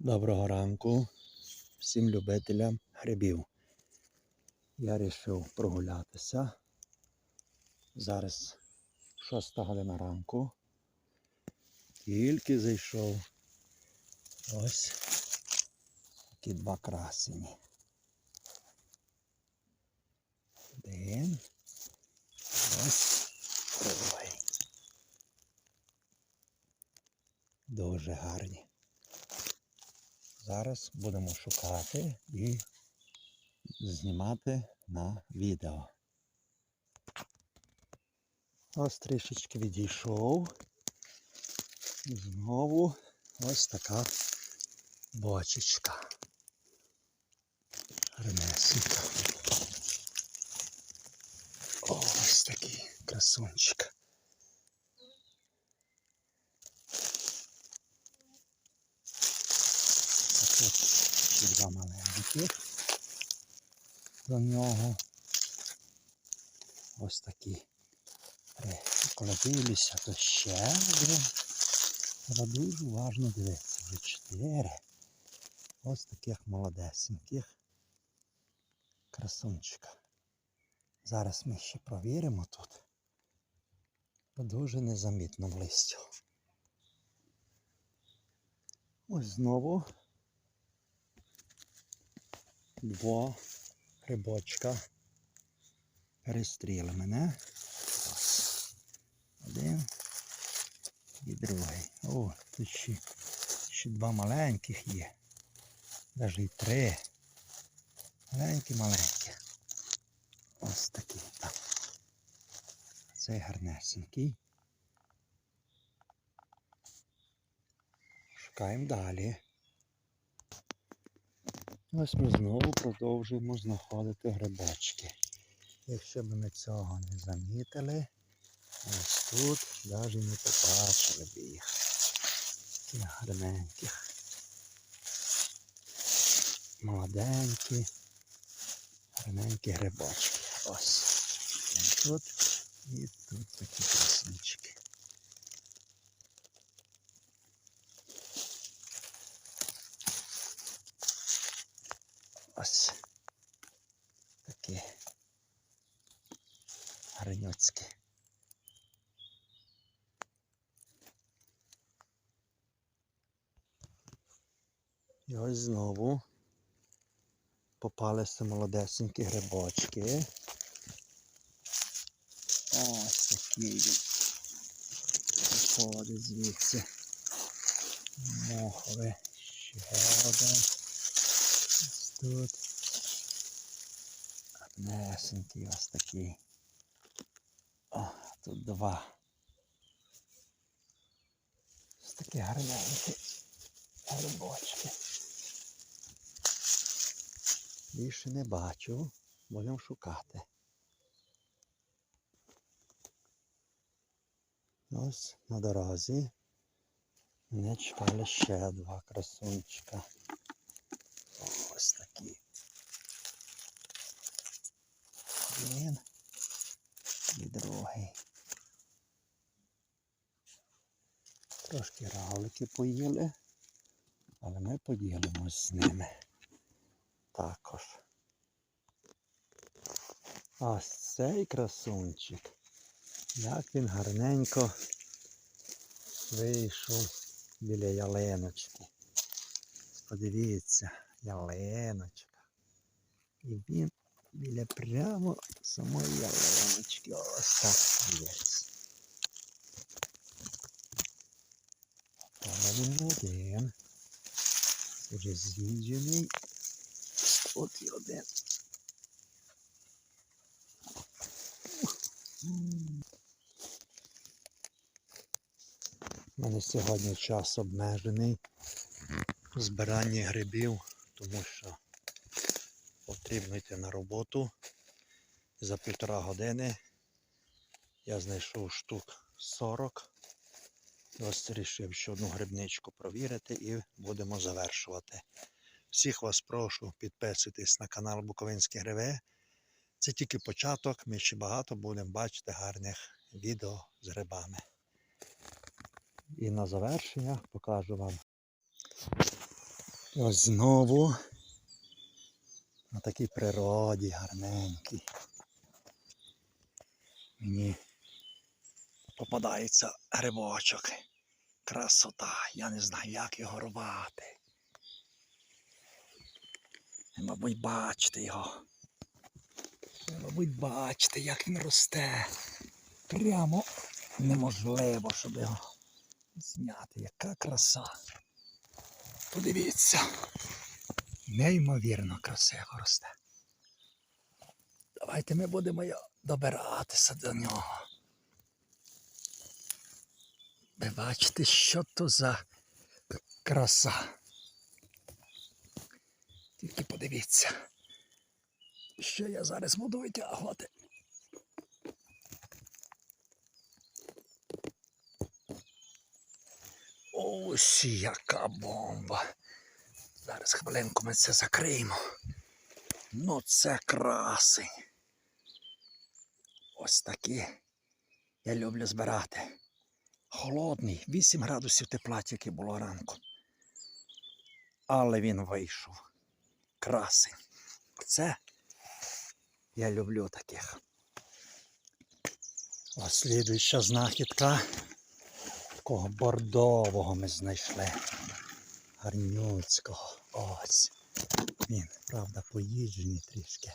Доброго ранку всім любителям грибів. Я вирішив прогулятися. Зараз 6 година ранку. Тільки зайшов. Ось такі два красені. Один. Ось другий. Дуже гарні. Зараз будемо шукати і знімати на відео. Ось трішечки відійшов. Знову ось така бочечка. Гарнесенька. Ось такий красунчик. А тут ще два маленькі. До нього ось такі три. Коли дивлюся, то ще один. Треба дуже уважно дивитися. Вже чотири. Ось таких молодесеньких красунчика. Зараз ми ще провіримо тут. Дуже незамітно в листю. Ось знову два грибочка перестріли мене. Один і другий. О, тут ще, ще два маленьких є. Навіть і три. Маленькі, маленькі. Ось такі там. Цей гарнесенький. Шукаємо далі. Ось ми знову продовжуємо знаходити грибочки. Якщо б ми цього не замітили, ось тут навіть не побачили б їх. Таких гарненьких. Молоденькі, гарненькі грибочки. Ось. І тут і тут такі красунчики. Ось такі гарнюцькі. І ось знову попалися молодесенькі грибочки. Ось такий він. Виходить звідси. Мохове. Ще один. Тут. Гарнесенький ось такий. О, тут два. Ось такі гарненькі грибочки. Більше не бачу, будемо шукати. Ось на дорозі. Мене чекали ще два красунчика. Ось такі. Один і другий. Трошки равлики поїли, але ми поділимось з ними також. Ось цей красунчик. Як він гарненько вийшов біля ялиночки. Подивіться, ялиночка. І він біля прямо самої ялиночки. Ось так є. Не один. Вже з'їджений. От і один. У мене сьогодні час обмежений у збиранні грибів, тому що потрібно йти на роботу. За півтора години я знайшов штук 40. Ось вирішив ще одну грибничку провірити і будемо завершувати. Всіх вас прошу підписуйтесь на канал Буковинські Гриви. Це тільки початок, ми ще багато будемо бачити гарних відео з грибами. І на завершення покажу вам ось знову на такій природі гарненькій. Мені попадається грибочок. Красота. Я не знаю, як його рвати. Мабуть, бачите його. Мабуть, бачите, як він росте. Прямо неможливо, щоб його зняти. Яка краса. Подивіться. Неймовірно красиво росте. Давайте ми будемо добиратися до нього. Ви бачите, що то за краса. Тільки подивіться, що я зараз буду витягувати. Ось яка бомба. Зараз хвилинку ми це закриємо. Ну це красень. Ось такі я люблю збирати. Холодний, 8 градусів тепла тільки було ранку. Але він вийшов. Красень. Це я люблю таких. Ось слідуюча знахідка. Такого бордового ми знайшли. Гарнюцького. Ось. Він, правда, поїджений трішки.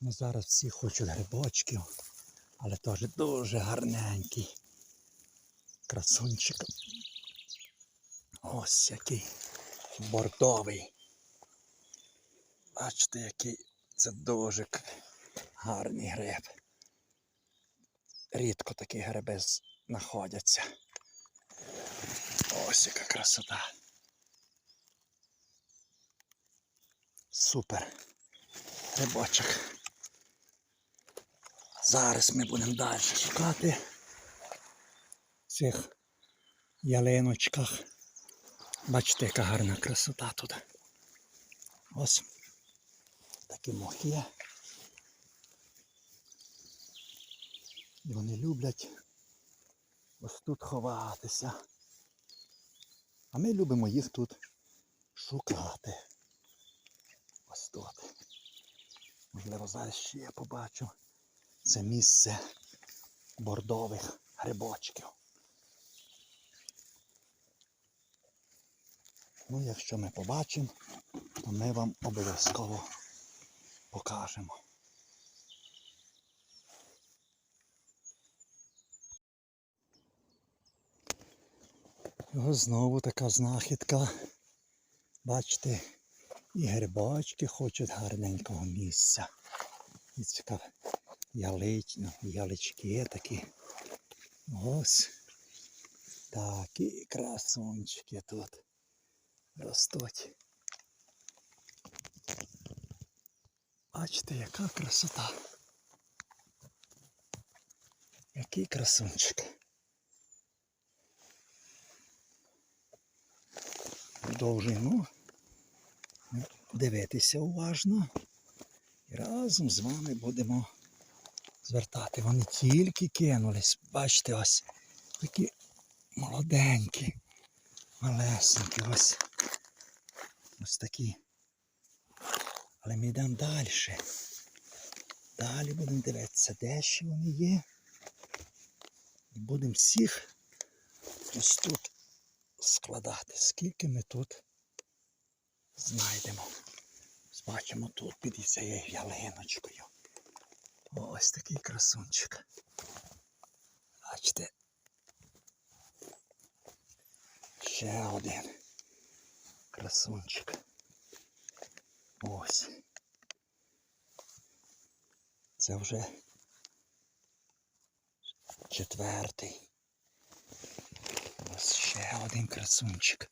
Ну, зараз всі хочуть грибочків, але теж дуже гарненький. Красунчик. Ось який бордовий. Бачите, який це дуже гарний гриб. Рідко такі гриби знаходяться. Ось яка красота. Супер. Грибочок. Зараз ми будемо далі шукати цих ялиночках. Бачите, яка гарна красота тут. Ось такі мохи. І вони люблять ось тут ховатися. А ми любимо їх тут шукати. Ось тут. Можливо, зараз ще я побачу це місце бордових грибочків. Ну, якщо ми побачимо, то ми вам обов'язково покажемо. Ось знову така знахідка. Бачите, і грибочки хочуть гарненького місця. І така ялич, ну, ялички такі. Ось такі красунчики тут ростуть. Бачите, яка красота. Який красунчик. Продовжуємо дивитися уважно. І разом з вами будемо звертати. Вони тільки кинулись. Бачите, ось такі молоденькі, малесенькі, ось. Ось такі. Але ми йдемо далі. Далі будемо дивитися, де ще вони є. І будемо всіх ось тут складати. Скільки ми тут знайдемо. Бачимо тут під цією ялиночкою. Ось такий красунчик. Бачите. Ще один красунчик. Ось. Це вже четвертий. Ось ще один красунчик.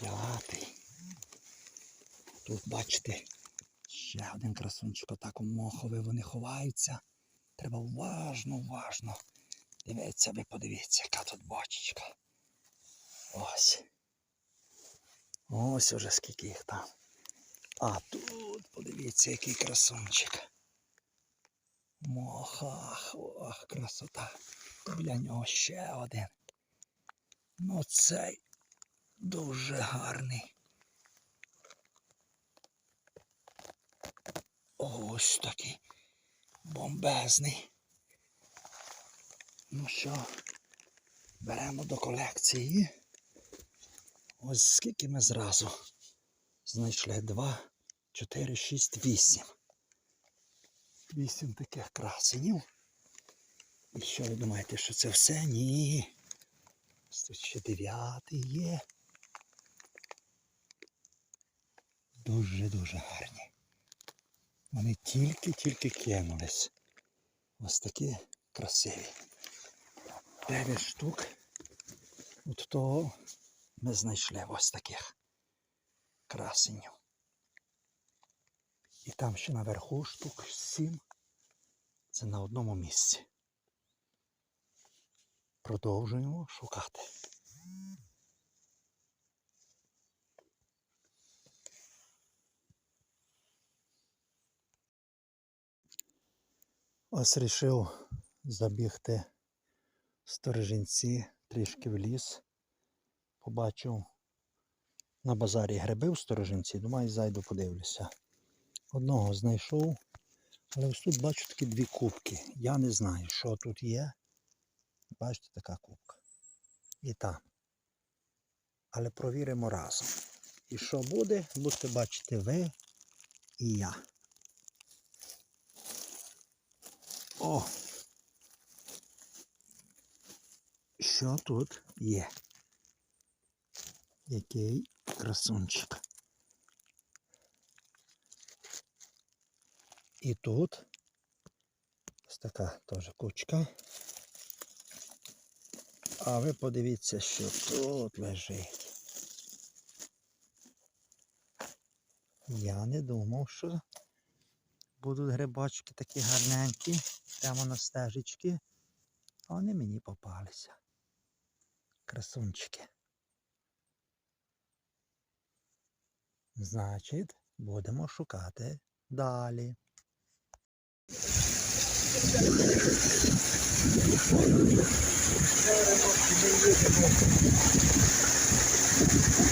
П'ятий. Тут бачите, ще один красунчик, отак у мохові вони ховаються. Треба уважно, уважно. Дивіться, ви подивіться, яка тут бочечка. Ось. Ось уже скільки їх там. А тут подивіться, який красунчик. Мохах, ох, красота. Біля нього ще один. Ну цей Дуже гарний. Ось такий бомбезний. Ну що, беремо до колекції. Ось скільки ми зразу знайшли. Два, чотири, шість, вісім. Вісім таких красенів. І що ви думаєте, що це все? Ні. Тут ще дев'ятий є. Дуже-дуже гарні. Вони тільки-тільки кинулись. Ось такі красиві. Дев'ять штук. От того ми знайшли ось таких красенів. І там ще наверху штук сім. Це на одному місці. Продовжуємо шукати. Ось рішив забігти в сторожинці трішки в ліс. Побачив на базарі гриби в сторожинці. Думаю, зайду подивлюся. Одного знайшов, але ось тут бачу такі дві кубки. Я не знаю, що тут є. Бачите, така кубка. І там. Але провіримо разом. І що буде, будете бачити ви і я. О! Що тут є? Який красунчик. І тут ось така теж кучка. А ви подивіться, що тут лежить. Я не думав, що будуть грибочки такі гарненькі, прямо на стежечки. А вони мені попалися. Красунчики. Значить, будемо шукати далі. Зараз ми.